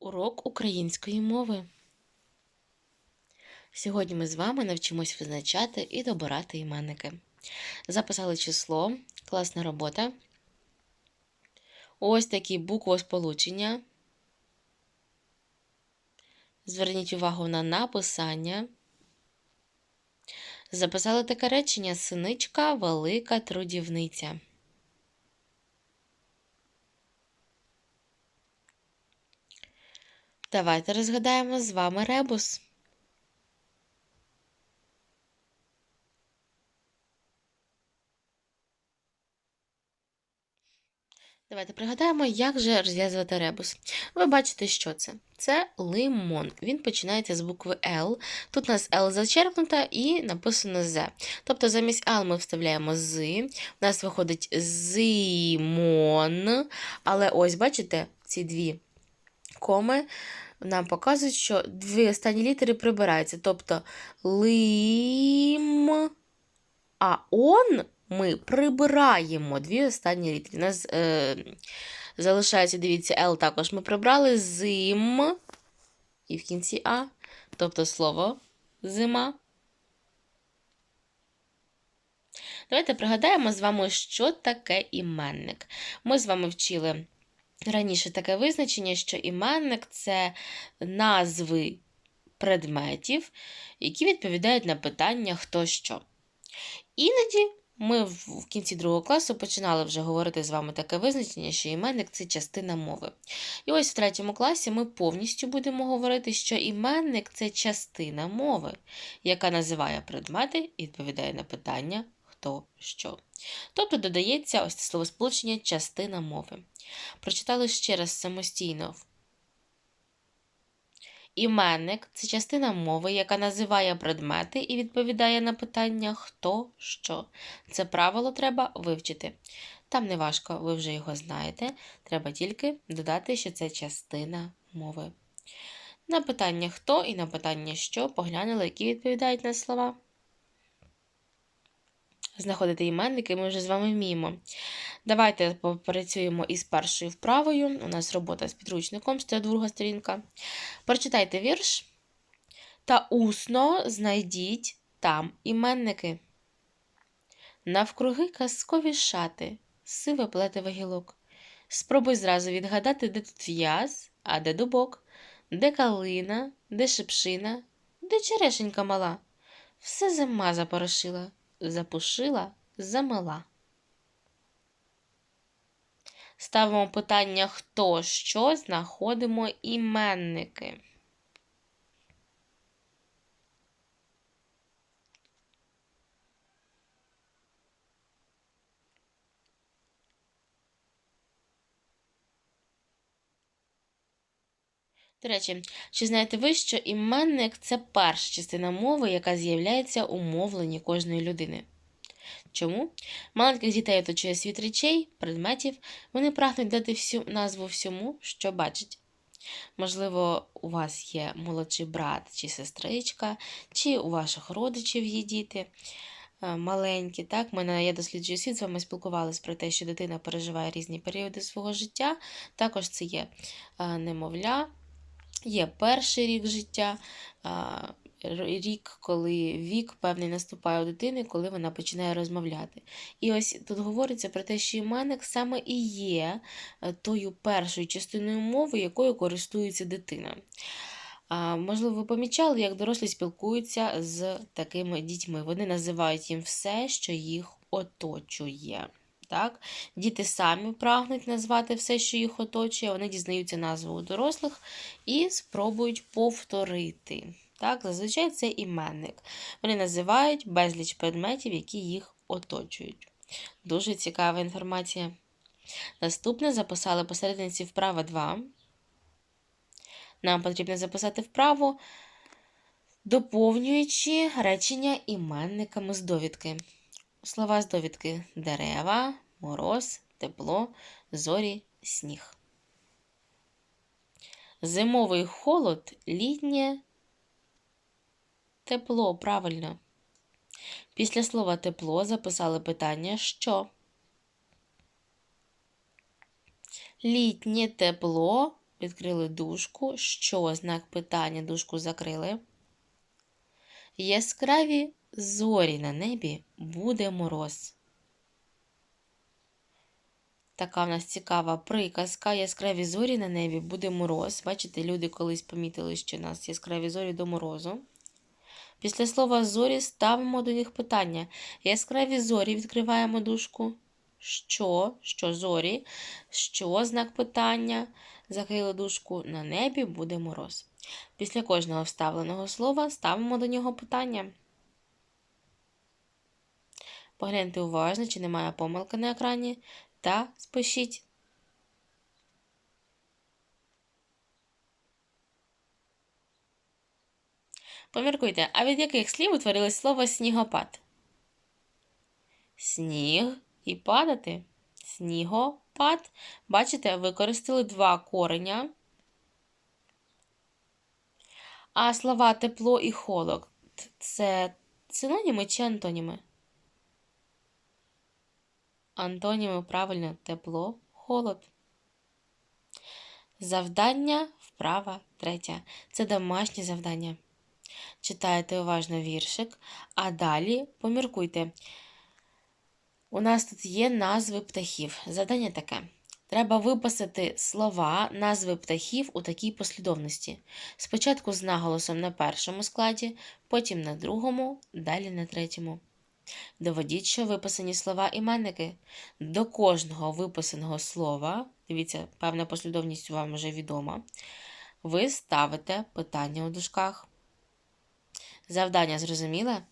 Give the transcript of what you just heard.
Урок української мови. Сьогодні ми з вами навчимось визначати і добирати іменники. Записали число, класна робота. Ось такі буквосполучення. Зверніть увагу на написання. Записали таке речення синичка велика трудівниця. Давайте розгадаємо з вами ребус. Давайте пригадаємо, як же розв'язувати ребус. Ви бачите, що це? Це лимон. Він починається з букви Л. Тут у нас Л зачерпнута і написано З. Тобто замість Л ми вставляємо з. У нас виходить зимон. Але ось, бачите, ці дві коми нам показують, що дві останні літери прибираються. Тобто лим, а он ми прибираємо дві останні літери. У нас е, залишається, дивіться, Л також ми прибрали зим і в кінці А, тобто слово зима. Давайте пригадаємо з вами, що таке іменник. Ми з вами вчили раніше таке визначення, що іменник це назви предметів, які відповідають на питання хто що. Іноді ми в кінці другого класу починали вже говорити з вами таке визначення, що іменник це частина мови. І ось в третьому класі ми повністю будемо говорити, що іменник це частина мови, яка називає предмети і відповідає на питання хто що. Тобто додається ось це словосполучення частина мови. Прочитали ще раз самостійно. Іменник це частина мови, яка називає предмети і відповідає на питання хто що. Це правило треба вивчити. Там не важко, ви вже його знаєте. Треба тільки додати, що це частина мови. На питання хто і на питання що поглянули, які відповідають на слова знаходити іменники, ми вже з вами вміємо. Давайте попрацюємо із першою вправою. У нас робота з підручником, це друга сторінка. Прочитайте вірш та усно знайдіть там іменники. Навкруги казкові шати, сиве плетеве гілок. Спробуй зразу відгадати, де тут в'яз, а де дубок, де калина, де шипшина, де черешенька мала. Все зима запорошила запушила, замила. Ставимо питання хто що, знаходимо іменники. До речі, чи знаєте ви, що іменник це перша частина мови, яка з'являється у мовленні кожної людини? Чому? Маленьких дітей оточує світ речей, предметів, вони прагнуть дати всю назву всьому, що бачать. Можливо, у вас є молодший брат чи сестричка, чи у ваших родичів є діти е, маленькі. Так? Ми на я досліджую світ з вами спілкувалися про те, що дитина переживає різні періоди свого життя. Також це є е, немовля. Є перший рік життя, рік, коли вік певний наступає у дитини, коли вона починає розмовляти. І ось тут говориться про те, що іменник саме і є е, тою першою частиною мови, якою користується дитина. Можливо, ви помічали, як дорослі спілкуються з такими дітьми. Вони називають їм все, що їх оточує. Так? Діти самі прагнуть назвати все, що їх оточує, вони дізнаються назву у дорослих і спробують повторити. Так? Зазвичай це іменник. Вони називають безліч предметів, які їх оточують. Дуже цікава інформація. Наступне записали посередниці вправа 2. Нам потрібно записати вправу, доповнюючи речення іменниками з довідки. Слова з довідки дерева, мороз, тепло, зорі, сніг. Зимовий холод, літнє тепло, правильно. Після слова тепло записали питання що? Літнє тепло відкрили дужку. Що знак питання дужку закрили. Яскраві зорі на небі буде мороз. Така в нас цікава приказка. Яскраві зорі на небі буде мороз. Бачите, люди колись помітили, що у нас яскраві зорі до морозу. Після слова зорі ставимо до них питання. Яскраві зорі відкриваємо дужку. Що? Що зорі? Що знак питання? Закрили дужку. На небі буде мороз. Після кожного вставленого слова ставимо до нього питання. Погляньте уважно, чи немає помилки на екрані, та спишіть. Поміркуйте, а від яких слів утворилось слово снігопад? Сніг і падати. Снігопад. Бачите, використали два кореня. А слова тепло і холод це синоніми чи антоніми? Антоніми правильно тепло, холод. Завдання вправа третя. Це домашнє завдання. Читайте уважно віршик, а далі поміркуйте. У нас тут є назви птахів. Завдання таке. Треба виписати слова, назви птахів у такій послідовності. Спочатку з наголосом на першому складі, потім на другому, далі на третьому. Доведіть, що виписані слова іменники. До кожного виписаного слова, дивіться, певна послідовність вам вже відома, ви ставите питання у дужках. Завдання зрозуміле?